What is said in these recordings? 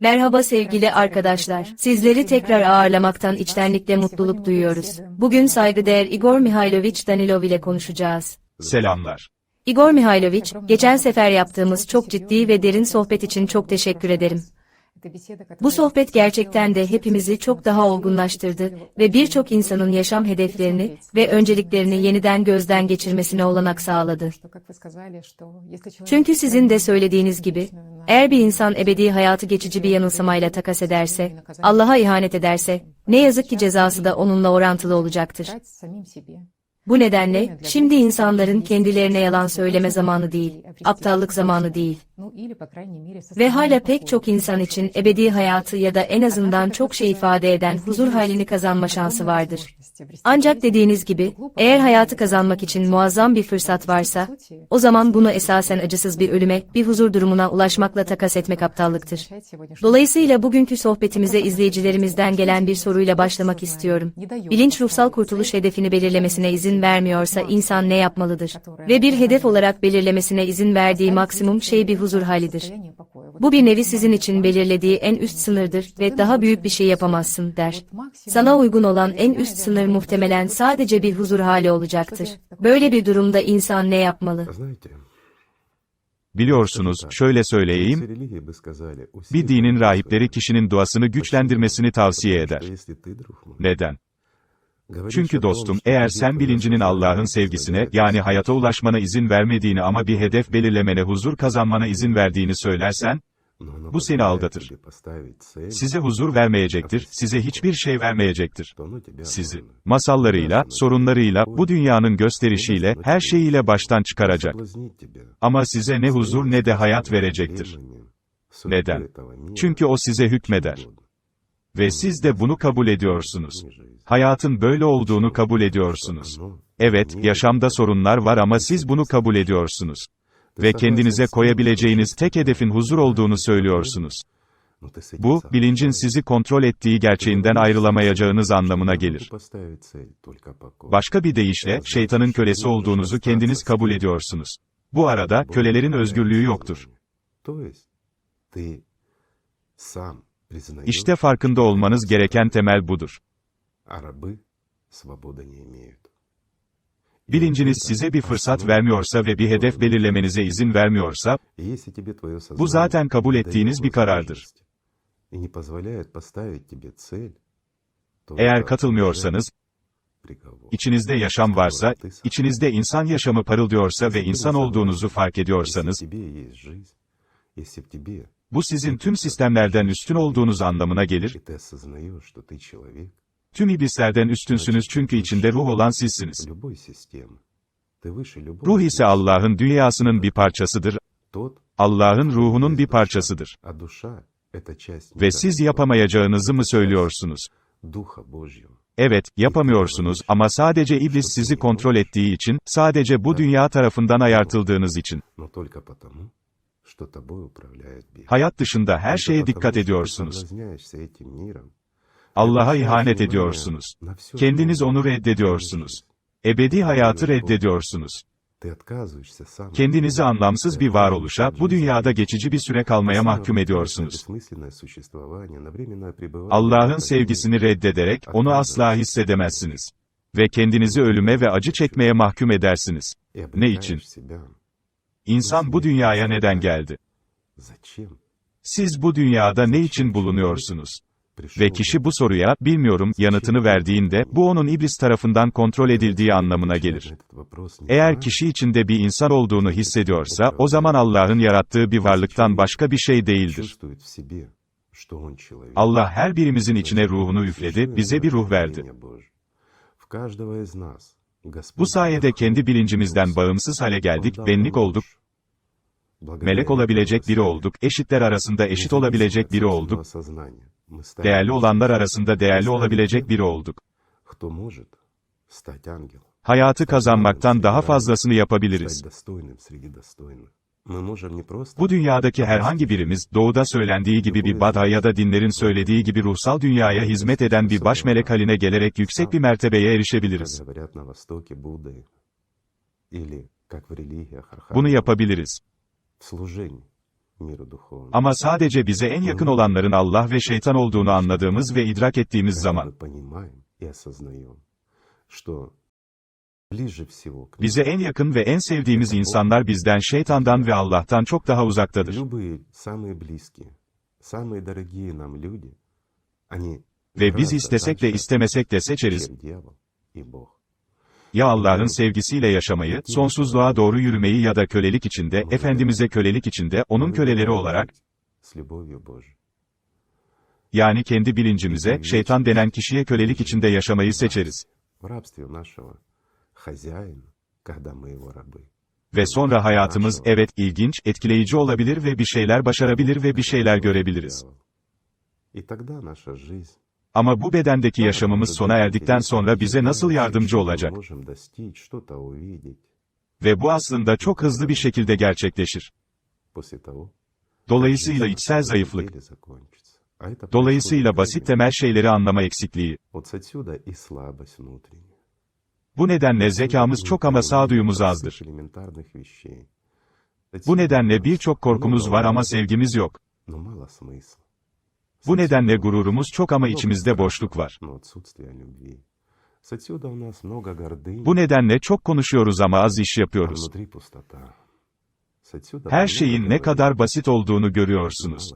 Merhaba sevgili arkadaşlar. Sizleri tekrar ağırlamaktan içtenlikle mutluluk duyuyoruz. Bugün saygıdeğer Igor Mihailoviç Danilov ile konuşacağız. Selamlar. Igor Mihailoviç, geçen sefer yaptığımız çok ciddi ve derin sohbet için çok teşekkür ederim. Bu sohbet gerçekten de hepimizi çok daha olgunlaştırdı ve birçok insanın yaşam hedeflerini ve önceliklerini yeniden gözden geçirmesine olanak sağladı. Çünkü sizin de söylediğiniz gibi, eğer bir insan ebedi hayatı geçici bir yanılsamayla takas ederse, Allah'a ihanet ederse, ne yazık ki cezası da onunla orantılı olacaktır. Bu nedenle, şimdi insanların kendilerine yalan söyleme zamanı değil, aptallık zamanı değil. Ve hala pek çok insan için ebedi hayatı ya da en azından çok şey ifade eden huzur halini kazanma şansı vardır. Ancak dediğiniz gibi, eğer hayatı kazanmak için muazzam bir fırsat varsa, o zaman bunu esasen acısız bir ölüme, bir huzur durumuna ulaşmakla takas etmek aptallıktır. Dolayısıyla bugünkü sohbetimize izleyicilerimizden gelen bir soruyla başlamak istiyorum. Bilinç ruhsal kurtuluş hedefini belirlemesine izin vermiyorsa insan ne yapmalıdır? Ve bir hedef olarak belirlemesine izin verdiği maksimum şey bir huzur huzur halidir. Bu bir nevi sizin için belirlediği en üst sınırdır ve daha büyük bir şey yapamazsın der. Sana uygun olan en üst sınır muhtemelen sadece bir huzur hali olacaktır. Böyle bir durumda insan ne yapmalı? Biliyorsunuz, şöyle söyleyeyim, bir dinin rahipleri kişinin duasını güçlendirmesini tavsiye eder. Neden? Çünkü dostum, eğer sen bilincinin Allah'ın sevgisine, yani hayata ulaşmana izin vermediğini ama bir hedef belirlemene huzur kazanmana izin verdiğini söylersen, bu seni aldatır. Size huzur vermeyecektir, size hiçbir şey vermeyecektir. Sizi, masallarıyla, sorunlarıyla, bu dünyanın gösterişiyle, her şeyiyle baştan çıkaracak. Ama size ne huzur ne de hayat verecektir. Neden? Çünkü o size hükmeder. Ve siz de bunu kabul ediyorsunuz. Hayatın böyle olduğunu kabul ediyorsunuz. Evet, yaşamda sorunlar var ama siz bunu kabul ediyorsunuz. Ve kendinize koyabileceğiniz tek hedefin huzur olduğunu söylüyorsunuz. Bu, bilincin sizi kontrol ettiği gerçeğinden ayrılamayacağınız anlamına gelir. Başka bir deyişle, şeytanın kölesi olduğunuzu kendiniz kabul ediyorsunuz. Bu arada, kölelerin özgürlüğü yoktur. İşte farkında olmanız gereken temel budur. Bilinciniz size bir fırsat vermiyorsa ve bir hedef belirlemenize izin vermiyorsa, bu zaten kabul ettiğiniz bir karardır. Eğer katılmıyorsanız, içinizde yaşam varsa, içinizde insan yaşamı parıldıyorsa ve insan olduğunuzu fark ediyorsanız, bu sizin tüm sistemlerden üstün olduğunuz anlamına gelir, tüm iblislerden üstünsünüz çünkü içinde ruh olan sizsiniz. Ruh ise Allah'ın dünyasının bir parçasıdır, Allah'ın ruhunun bir parçasıdır. Ve siz yapamayacağınızı mı söylüyorsunuz? Evet, yapamıyorsunuz ama sadece iblis sizi kontrol ettiği için, sadece bu dünya tarafından ayartıldığınız için. Hayat dışında her şeye dikkat ediyorsunuz. Allah'a ihanet ediyorsunuz. Kendiniz onu reddediyorsunuz. Ebedi hayatı reddediyorsunuz. Kendinizi anlamsız bir varoluşa, bu dünyada geçici bir süre kalmaya mahkum ediyorsunuz. Allah'ın sevgisini reddederek, onu asla hissedemezsiniz. Ve kendinizi ölüme ve acı çekmeye mahkum edersiniz. Ne için? İnsan bu dünyaya neden geldi? Siz bu dünyada ne için bulunuyorsunuz? Ve kişi bu soruya, bilmiyorum, yanıtını verdiğinde, bu onun iblis tarafından kontrol edildiği anlamına gelir. Eğer kişi içinde bir insan olduğunu hissediyorsa, o zaman Allah'ın yarattığı bir varlıktan başka bir şey değildir. Allah her birimizin içine ruhunu üfledi, bize bir ruh verdi. Bu sayede kendi bilincimizden bağımsız hale geldik, benlik olduk, melek olabilecek biri olduk, eşitler arasında eşit olabilecek biri olduk, değerli olanlar arasında değerli olabilecek biri olduk. Hayatı kazanmaktan daha fazlasını yapabiliriz. Bu dünyadaki herhangi birimiz, doğuda söylendiği gibi bir Bada ya da dinlerin söylediği gibi ruhsal dünyaya hizmet eden bir baş melek haline gelerek yüksek bir mertebeye erişebiliriz. Bunu yapabiliriz. Ama sadece bize en yakın olanların Allah ve şeytan olduğunu anladığımız ve idrak ettiğimiz zaman, bize en yakın ve en sevdiğimiz insanlar bizden şeytandan ve Allah'tan çok daha uzaktadır. Ve biz istesek de istemesek de seçeriz Ya Allah'ın sevgisiyle yaşamayı, sonsuzluğa doğru yürümeyi ya da kölelik içinde, Efendimiz'e kölelik içinde, O'nun köleleri olarak, С любовью Божией. yani kendi bilincimize, şeytan denen kişiye kölelik içinde yaşamayı seçeriz. В rабстве у нашего хозяина, когда мы его rабы. Ve sonra hayatımız, evet, ilginç, etkileyici olabilir ve bir şeyler başarabilir ve bir şeyler görebiliriz. И тогда наша жизнь ama bu bedendeki yaşamımız sona erdikten sonra bize nasıl yardımcı olacak? Ve bu aslında çok hızlı bir şekilde gerçekleşir. Dolayısıyla içsel zayıflık, dolayısıyla basit temel şeyleri anlama eksikliği. Bu nedenle zekamız çok ama sağduyumuz azdır. Bu nedenle birçok korkumuz var ama sevgimiz yok. Bu nedenle gururumuz çok ama içimizde boşluk var. Bu nedenle çok konuşuyoruz ama az iş yapıyoruz. Her şeyin ne kadar basit olduğunu görüyorsunuz.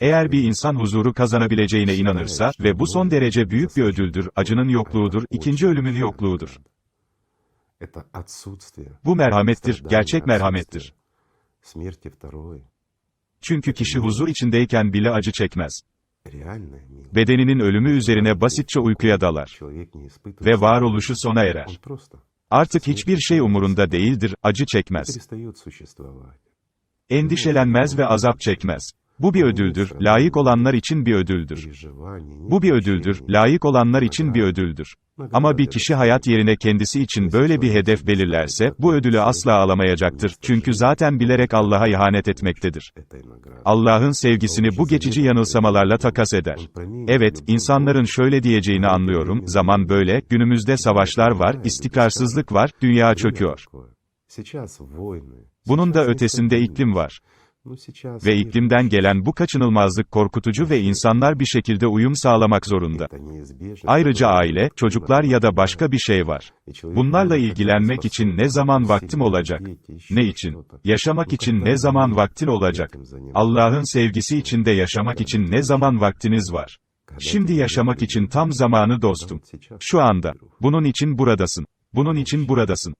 Eğer bir insan huzuru kazanabileceğine inanırsa ve bu son derece büyük bir ödüldür, acının yokluğudur, ikinci ölümün yokluğudur. Bu merhamettir, gerçek merhamettir. Çünkü kişi huzur içindeyken bile acı çekmez. Bedeninin ölümü üzerine basitçe uykuya dalar. Ve varoluşu sona erer. Artık hiçbir şey umurunda değildir, acı çekmez. Endişelenmez ve azap çekmez. Bu bir ödüldür, layık olanlar için bir ödüldür. Bu bir ödüldür, layık olanlar için bir ödüldür. Ama bir kişi şey hayat yerine kendisi için böyle bir hedef şey belirlerse, bu ödülü şey asla alamayacaktır. Çünkü zaten bilerek Allah'a ihanet etmektedir. Allah'ın sevgisini bu geçici yanılsamalarla takas eder. Evet, insanların şöyle diyeceğini anlıyorum, zaman böyle, günümüzde savaşlar var, istikrarsızlık var, dünya çöküyor. Bunun da ötesinde iklim var. Ve iklimden gelen bu kaçınılmazlık korkutucu ve insanlar bir şekilde uyum sağlamak zorunda. Ayrıca aile, çocuklar ya da başka bir şey var. Bunlarla ilgilenmek için ne zaman vaktim olacak? Ne için? Yaşamak için ne zaman vaktin olacak? Allah'ın sevgisi içinde yaşamak için ne zaman vaktiniz var? Şimdi yaşamak için tam zamanı dostum. Şu anda. Bunun için buradasın. Bunun için buradasın.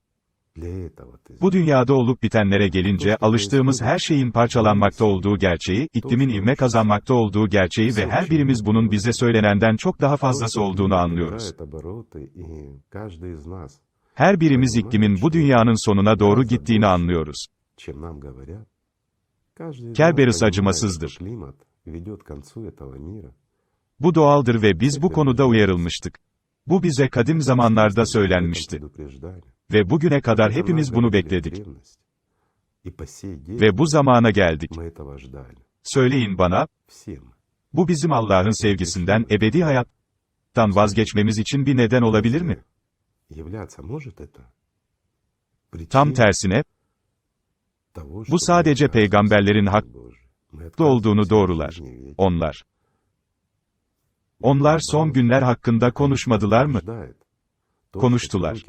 Bu dünyada olup bitenlere gelince alıştığımız her şeyin parçalanmakta olduğu gerçeği, iklimin ivme kazanmakta olduğu gerçeği ve her birimiz bunun bize söylenenden çok daha fazlası olduğunu anlıyoruz. Her birimiz iklimin bu dünyanın sonuna doğru gittiğini anlıyoruz. Kerberos acımasızdır. Bu doğaldır ve biz bu konuda uyarılmıştık. Bu bize kadim zamanlarda söylenmişti. Ve bugüne kadar hepimiz bunu bekledik. Ve bu zamana geldik. Söyleyin bana, bu bizim Allah'ın sevgisinden ebedi hayattan vazgeçmemiz için bir neden olabilir mi? Tam tersine, bu sadece peygamberlerin haklı olduğunu doğrular. Onlar. Onlar son günler hakkında konuşmadılar mı? konuştular.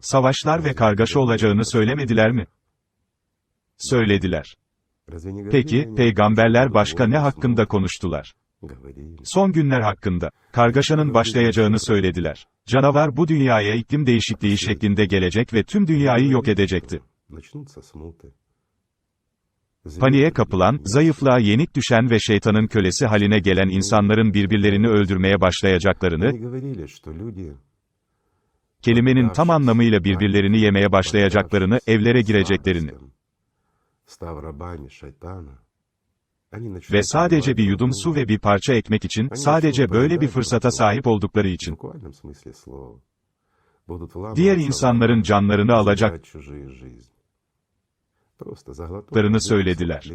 Savaşlar ve kargaşa olacağını söylemediler mi? Söylediler. Peki, peygamberler başka ne hakkında konuştular? Son günler hakkında, kargaşanın başlayacağını söylediler. Canavar bu dünyaya iklim değişikliği şeklinde gelecek ve tüm dünyayı yok edecekti. Paniğe kapılan, zayıflığa yenik düşen ve şeytanın kölesi haline gelen insanların birbirlerini öldürmeye başlayacaklarını, kelimenin tam anlamıyla birbirlerini yemeye başlayacaklarını, evlere gireceklerini. Ve sadece bir yudum su ve bir parça ekmek için, sadece böyle bir fırsata sahip oldukları için. Diğer insanların canlarını alacak larını söylediler.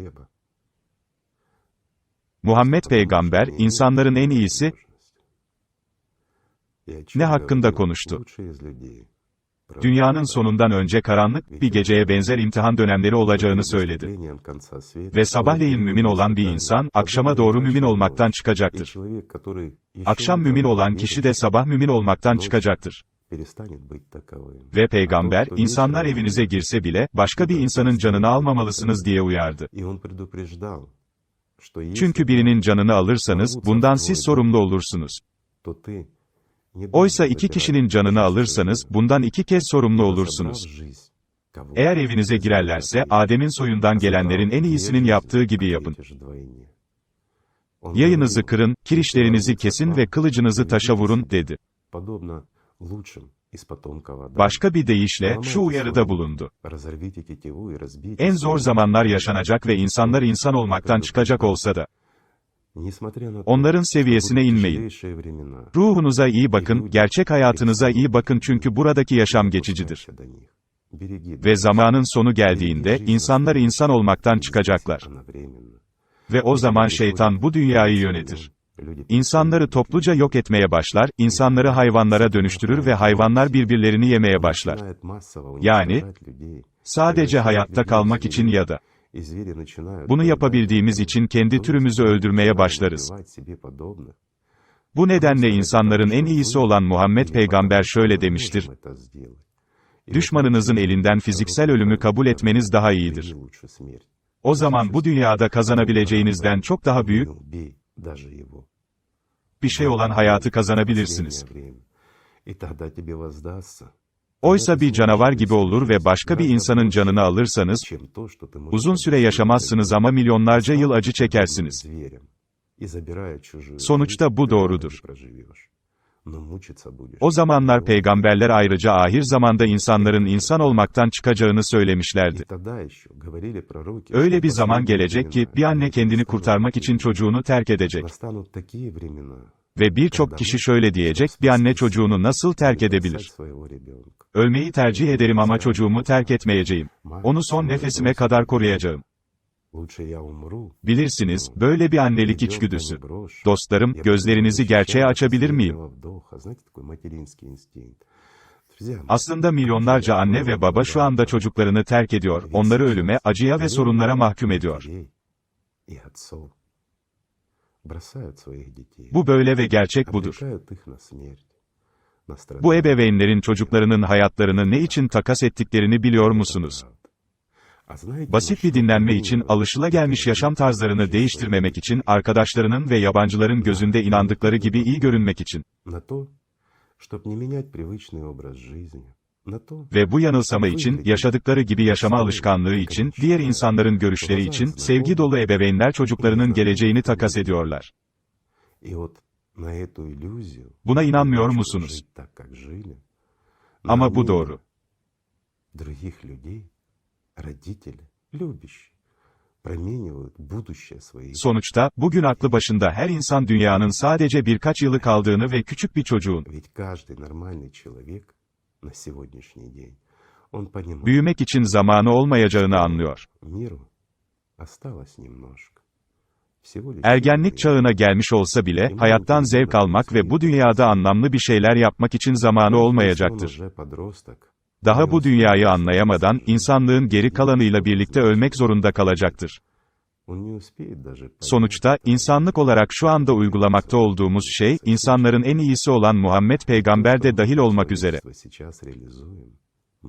Muhammed peygamber, insanların en iyisi, ne hakkında konuştu. Dünyanın sonundan önce karanlık bir geceye benzer imtihan dönemleri olacağını söyledi. Ve sabahleyin mümin olan bir insan, akşama doğru mümin olmaktan çıkacaktır. Akşam mümin olan kişi de sabah mümin olmaktan çıkacaktır. Ve peygamber, insanlar evinize girse bile, başka bir insanın canını almamalısınız diye uyardı. Çünkü birinin canını alırsanız, bundan siz sorumlu olursunuz. Oysa iki kişinin canını alırsanız, bundan iki kez sorumlu olursunuz. Eğer evinize girerlerse, Adem'in soyundan gelenlerin en iyisinin yaptığı gibi yapın. Yayınızı kırın, kirişlerinizi kesin ve kılıcınızı taşa vurun, dedi. Başka bir deyişle, şu uyarıda bulundu. En zor zamanlar yaşanacak ve insanlar insan olmaktan çıkacak olsa da, onların seviyesine inmeyin. Ruhunuza iyi bakın, gerçek hayatınıza iyi bakın çünkü buradaki yaşam geçicidir. Ve zamanın sonu geldiğinde, insanlar insan olmaktan çıkacaklar. Ve o zaman şeytan bu dünyayı yönetir. İnsanları topluca yok etmeye başlar, insanları hayvanlara dönüştürür ve hayvanlar birbirlerini yemeye başlar. Yani, Sadece hayatta kalmak için ya da bunu yapabildiğimiz için kendi türümüzü öldürmeye başlarız. Bu nedenle insanların en iyisi olan Muhammed Peygamber şöyle demiştir. Düşmanınızın elinden fiziksel ölümü kabul etmeniz daha iyidir. O zaman bu dünyada kazanabileceğinizden çok daha büyük bir şey olan hayatı kazanabilirsiniz. Oysa bir canavar gibi olur ve başka bir insanın canını alırsanız, uzun süre yaşamazsınız ama milyonlarca yıl acı çekersiniz. Sonuçta bu doğrudur. O zamanlar peygamberler ayrıca ahir zamanda insanların insan olmaktan çıkacağını söylemişlerdi. Öyle bir zaman gelecek ki, bir anne kendini kurtarmak için çocuğunu terk edecek. Ve birçok kişi şöyle diyecek, bir anne çocuğunu nasıl terk edebilir? Ölmeyi tercih ederim ama çocuğumu terk etmeyeceğim. Onu son nefesime kadar koruyacağım. Bilirsiniz, böyle bir annelik içgüdüsü. Dostlarım, gözlerinizi gerçeğe açabilir miyim? Aslında milyonlarca anne ve baba şu anda çocuklarını terk ediyor, onları ölüme, acıya ve sorunlara mahkum ediyor. Bu böyle ve gerçek budur. Bu ebeveynlerin çocuklarının hayatlarını ne için takas ettiklerini biliyor musunuz? Basit bir dinlenme için alışılagelmiş yaşam tarzlarını değiştirmemek için arkadaşlarının ve yabancıların gözünde inandıkları gibi iyi görünmek için. Ve bu yanılsama için, yaşadıkları gibi yaşama alışkanlığı için, diğer insanların görüşleri için, sevgi dolu ebeveynler çocuklarının geleceğini takas ediyorlar. Buna inanmıyor musunuz? Ama bu doğru. Sonuçta, bugün aklı başında her insan dünyanın sadece birkaç yılı kaldığını ve küçük bir çocuğun, büyümek için zamanı olmayacağını anlıyor. Ergenlik çağına gelmiş olsa bile, hayattan zevk almak ve bu dünyada anlamlı bir şeyler yapmak için zamanı olmayacaktır. Daha bu dünyayı anlayamadan, insanlığın geri kalanıyla birlikte ölmek zorunda kalacaktır. Sonuçta, insanlık olarak şu anda uygulamakta olduğumuz şey, insanların en iyisi olan Muhammed Peygamber de dahil olmak üzere.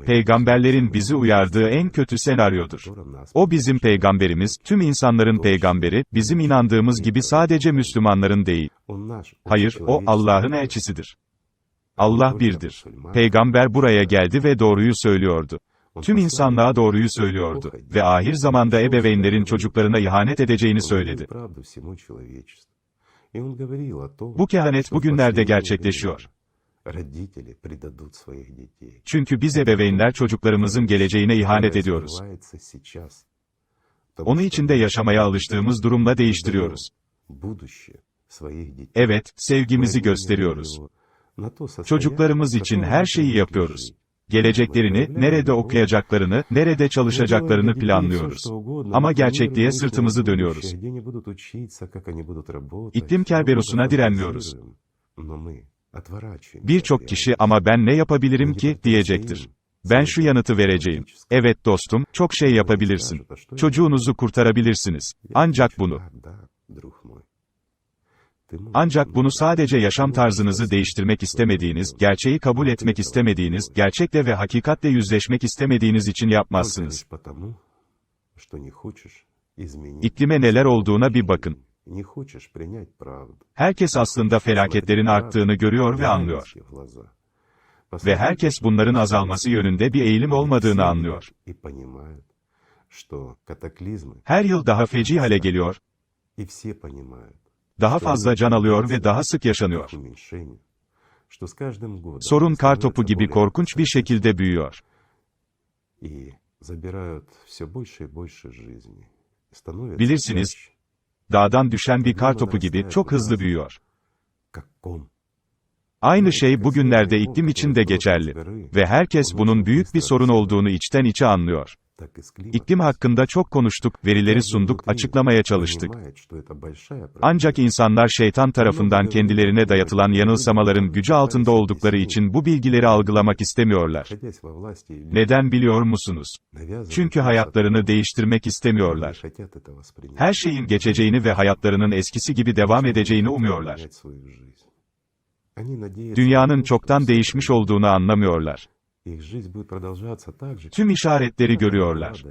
Peygamberlerin bizi uyardığı en kötü senaryodur. O bizim peygamberimiz, tüm insanların peygamberi, bizim inandığımız gibi sadece Müslümanların değil. Hayır, o Allah'ın elçisidir. Allah birdir. Peygamber buraya geldi ve doğruyu söylüyordu. Tüm insanlığa doğruyu söylüyordu ve ahir zamanda ebeveynlerin çocuklarına ihanet edeceğini söyledi. Bu kehanet bugünlerde gerçekleşiyor. Çünkü biz ebeveynler çocuklarımızın geleceğine ihanet ediyoruz. Onu içinde yaşamaya alıştığımız durumla değiştiriyoruz. Evet, sevgimizi gösteriyoruz. Çocuklarımız için her şeyi yapıyoruz geleceklerini, nerede okuyacaklarını, nerede çalışacaklarını planlıyoruz. Ama gerçekliğe sırtımızı dönüyoruz. İklim kerberosuna direnmiyoruz. Birçok kişi ama ben ne yapabilirim ki diyecektir. Ben şu yanıtı vereceğim. Evet dostum, çok şey yapabilirsin. Çocuğunuzu kurtarabilirsiniz. Ancak bunu ancak bunu sadece yaşam tarzınızı değiştirmek istemediğiniz, gerçeği kabul etmek istemediğiniz, gerçekle ve hakikatle yüzleşmek istemediğiniz için yapmazsınız. İklime neler olduğuna bir bakın. Herkes aslında felaketlerin arttığını görüyor ve anlıyor. Ve herkes bunların azalması yönünde bir eğilim olmadığını anlıyor. Her yıl daha feci hale geliyor, daha fazla can alıyor ve daha sık yaşanıyor. Sorun kar topu gibi korkunç bir şekilde büyüyor. Bilirsiniz, Dağdan düşen bir kar topu gibi çok hızlı büyüyor. Aynı şey bugünlerde iklim için de geçerli. Ve herkes bunun büyük bir sorun olduğunu içten içe anlıyor. İklim hakkında çok konuştuk, verileri sunduk, açıklamaya çalıştık. Ancak insanlar şeytan tarafından kendilerine dayatılan yanılsamaların gücü altında oldukları için bu bilgileri algılamak istemiyorlar. Neden biliyor musunuz? Çünkü hayatlarını değiştirmek istemiyorlar. Her şeyin geçeceğini ve hayatlarının eskisi gibi devam edeceğini umuyorlar. Dünyanın çoktan değişmiş olduğunu anlamıyorlar. Tüm işaretleri görüyorlar.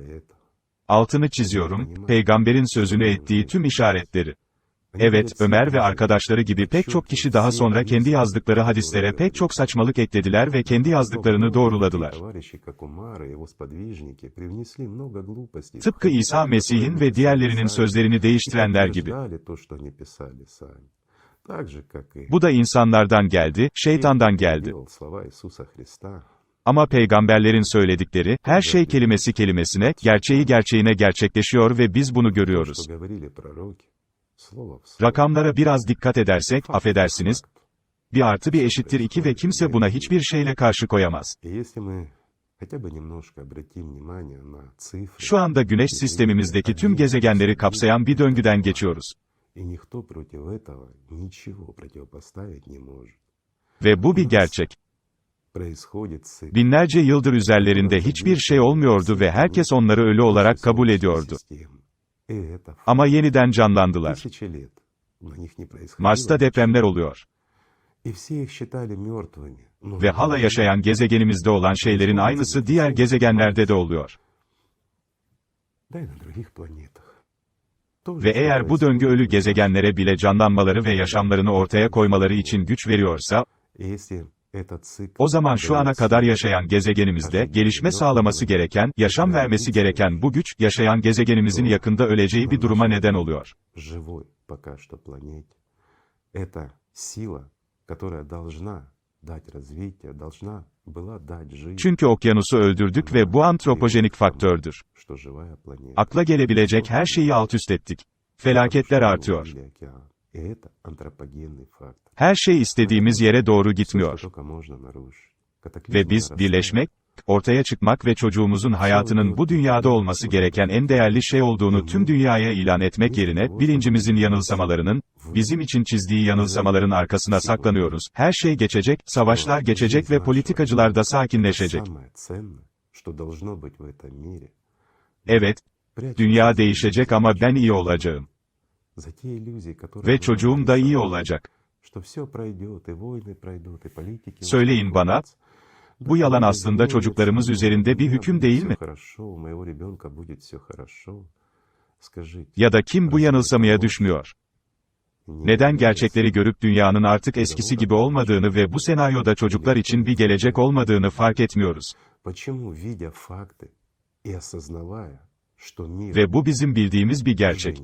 Altını çiziyorum, peygamberin sözünü ettiği tüm işaretleri. Evet, Ömer ve arkadaşları gibi pek çok kişi daha sonra kendi yazdıkları hadislere pek çok saçmalık eklediler ve kendi yazdıklarını doğruladılar. Tıpkı İsa Mesih'in ve diğerlerinin sözlerini değiştirenler gibi. Bu da insanlardan geldi, şeytandan geldi. Ama peygamberlerin söyledikleri, her şey kelimesi kelimesine, gerçeği gerçeğine gerçekleşiyor ve biz bunu görüyoruz. Rakamlara biraz dikkat edersek, affedersiniz, bir artı bir eşittir iki ve kimse buna hiçbir şeyle karşı koyamaz. Şu anda güneş sistemimizdeki tüm gezegenleri kapsayan bir döngüden geçiyoruz. Ve bu bir gerçek. Binlerce yıldır üzerlerinde hiçbir şey olmuyordu ve herkes onları ölü olarak kabul ediyordu. Ama yeniden canlandılar. Mars'ta depremler oluyor. Ve hala yaşayan gezegenimizde olan şeylerin aynısı diğer gezegenlerde de oluyor. Ve eğer bu döngü ölü gezegenlere bile canlanmaları ve yaşamlarını ortaya koymaları için güç veriyorsa, o zaman şu ana kadar yaşayan gezegenimizde, gelişme sağlaması gereken, yaşam vermesi gereken bu güç, yaşayan gezegenimizin yakında öleceği bir duruma neden oluyor. Çünkü okyanusu öldürdük ve bu antropojenik faktördür. Akla gelebilecek her şeyi alt üst ettik. Felaketler artıyor. Her şey istediğimiz yere doğru gitmiyor. Ve biz, birleşmek, ortaya çıkmak ve çocuğumuzun hayatının bu dünyada olması gereken en değerli şey olduğunu tüm dünyaya ilan etmek yerine, bilincimizin yanılsamalarının, bizim için çizdiği yanılsamaların arkasına saklanıyoruz. Her şey geçecek, savaşlar geçecek ve politikacılar da sakinleşecek. Evet, dünya değişecek ama ben iyi olacağım. Ve çocuğum da iyi olacak. Söyleyin bana, bu yalan aslında çocuklarımız üzerinde bir hüküm değil mi? Ya da kim bu yanılsamaya düşmüyor? Neden gerçekleri görüp dünyanın artık eskisi gibi olmadığını ve bu senaryoda çocuklar için bir gelecek olmadığını fark etmiyoruz? Ve bu bizim bildiğimiz bir gerçek.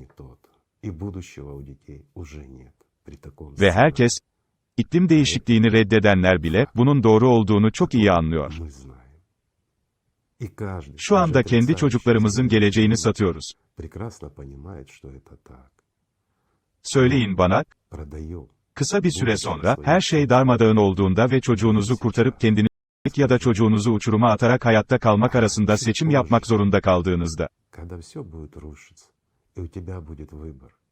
Ve herkes, iklim değişikliğini reddedenler bile, bunun doğru olduğunu çok iyi anlıyor. Şu anda kendi çocuklarımızın geleceğini satıyoruz. Söyleyin bana, kısa bir süre sonra, her şey darmadağın olduğunda ve çocuğunuzu kurtarıp kendini ya da çocuğunuzu uçuruma atarak hayatta kalmak arasında seçim yapmak zorunda kaldığınızda.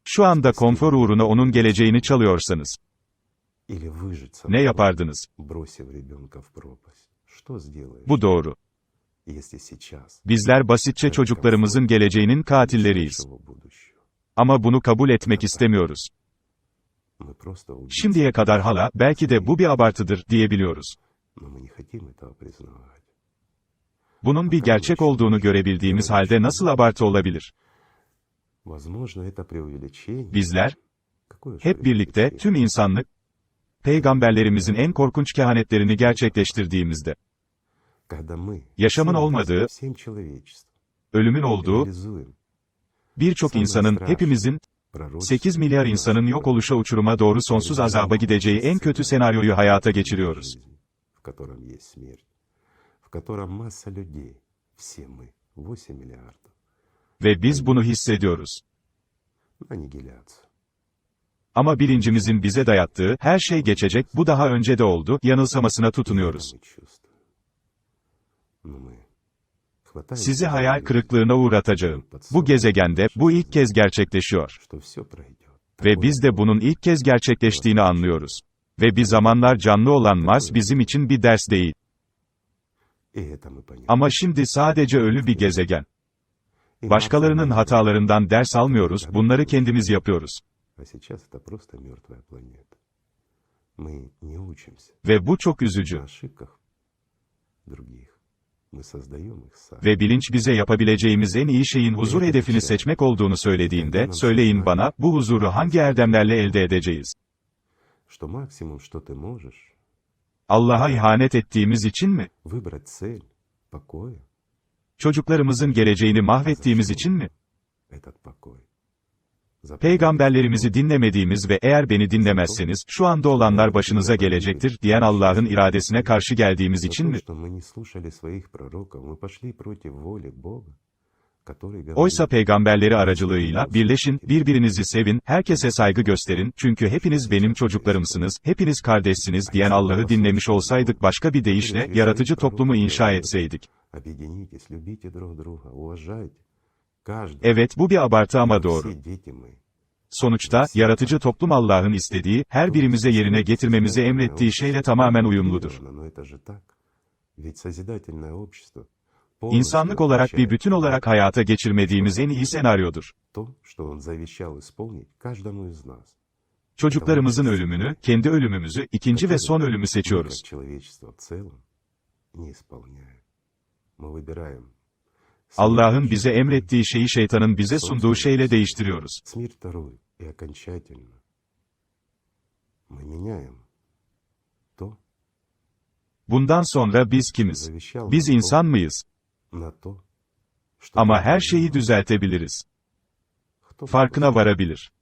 Şu anda konfor uğruna onun geleceğini çalıyorsanız, ne yapardınız? Bu doğru. Bizler basitçe çocuklarımızın geleceğinin katilleriyiz. Ama bunu kabul etmek istemiyoruz. Şimdiye kadar hala, belki de bu bir abartıdır, diyebiliyoruz. Bunun bir gerçek olduğunu görebildiğimiz halde nasıl abartı olabilir? Возможно, это преувеличение. Bizler, Какое же hep birlikte, преувеличение? tüm insanlık, peygamberlerimizin en korkunç kehanetlerini gerçekleştirdiğimizde, Когда мы, yaşamın всем olmadığı, всем человечеством, ölümün olduğu, реализуем birçok insanın, hepimizin, пророчество 8 milyar insanın yok oluşa uçuruma doğru sonsuz azaba gideceği en kötü senaryoyu hayata geçiriyoruz. жизнь, в котором есть смерть, в котором масса людей, все мы, 8 миллиардов, Ve biz bunu hissediyoruz. Ama bilincimizin bize dayattığı, her şey geçecek, bu daha önce de oldu, yanılsamasına tutunuyoruz. Sizi hayal kırıklığına uğratacağım. Bu gezegende, bu ilk kez gerçekleşiyor. Ve biz de bunun ilk kez gerçekleştiğini anlıyoruz. Ve bir zamanlar canlı olan Mars bizim için bir ders değil. Ama şimdi sadece ölü bir gezegen. Başkalarının hatalarından ders almıyoruz, bunları kendimiz yapıyoruz. Ve bu çok üzücü. Ve bilinç bize yapabileceğimiz en iyi şeyin huzur hedefini seçmek olduğunu söylediğinde, söyleyin bana, bu huzuru hangi erdemlerle elde edeceğiz? Allah'a ihanet ettiğimiz için mi? Çocuklarımızın geleceğini mahvettiğimiz için mi? Peygamberlerimizi dinlemediğimiz ve eğer beni dinlemezseniz, şu anda olanlar başınıza gelecektir diyen Allah'ın iradesine karşı geldiğimiz için mi? Oysa peygamberleri aracılığıyla birleşin, birbirinizi sevin, herkese saygı gösterin, çünkü hepiniz benim çocuklarımsınız, hepiniz kardeşsiniz diyen Allah'ı dinlemiş olsaydık başka bir deyişle, yaratıcı toplumu inşa etseydik. Evet bu bir abartı ama doğru. Sonuçta, yaratıcı toplum Allah'ın istediği, her birimize yerine getirmemizi emrettiği şeyle tamamen uyumludur. İnsanlık olarak bir bütün olarak hayata geçirmediğimiz en iyi senaryodur. Çocuklarımızın ölümünü, kendi ölümümüzü, ikinci ve son ölümü seçiyoruz. Allah'ın bize emrettiği şeyi şeytanın bize sunduğu şeyle değiştiriyoruz. Bundan sonra biz kimiz? Biz insan mıyız? Ama her şeyi düzeltebiliriz. Farkına varabilir.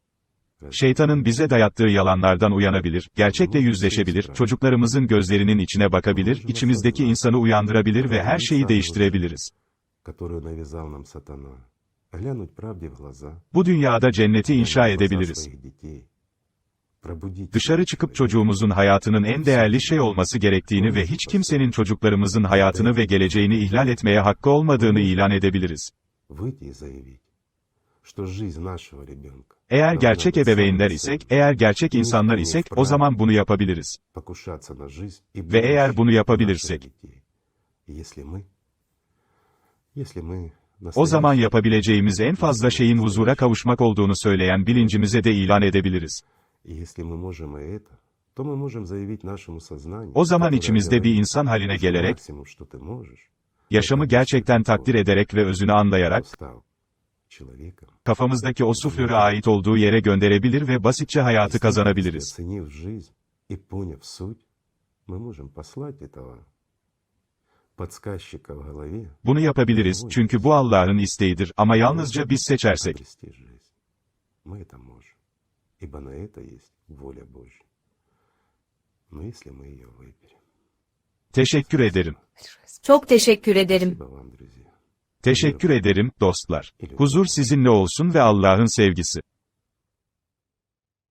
Разве Şeytanın bize dayattığı yalanlardan uyanabilir, gerçekle yüzleşebilir, çocuklarımızın gözlerinin içine bakabilir, içimizdeki insanı uyandırabilir ve her şeyi değiştirebiliriz. которую навязал нам сатана. Глянуть правде в глаза. Bu dünyada cenneti inşa глянуть в глаза edebiliriz. своих детей. Пробудить Dışarı çıkıp çocuğumuzun hayatının en değerli şey olması gerektiğini ve hiç kimsenin çocuklarımızın hayatını ve geleceğini ihlal etmeye hakkı olmadığını ilan edebiliriz. выйти и заявить, что жизнь нашего ребенка eğer gerçek ebeveynler isek, eğer gerçek insanlar isek, o zaman bunu yapabiliriz. Ve eğer bunu yapabilirsek, o zaman yapabileceğimiz en fazla şeyin huzura kavuşmak olduğunu söyleyen bilincimize de ilan edebiliriz. O zaman içimizde bir insan haline gelerek, yaşamı gerçekten takdir ederek ve özünü anlayarak, kafamızdaki o suflöre ait olduğu yere gönderebilir ve basitçe hayatı kazanabiliriz. Оценив жизнь и поняв суть, мы можем послать этого подсказчика в голове Bunu yapabiliriz, çünkü bu Allah'ın isteğidir ama yalnızca biz seçersek. обрести жизнь. Мы это можем, ибо на это есть воля Божья. Но если мы ее выберем. Teşekkür ederim. Çok teşekkür ederim. Teşekkür ederim, dostlar. Huzur sizinle olsun ve Allah'ın sevgisi.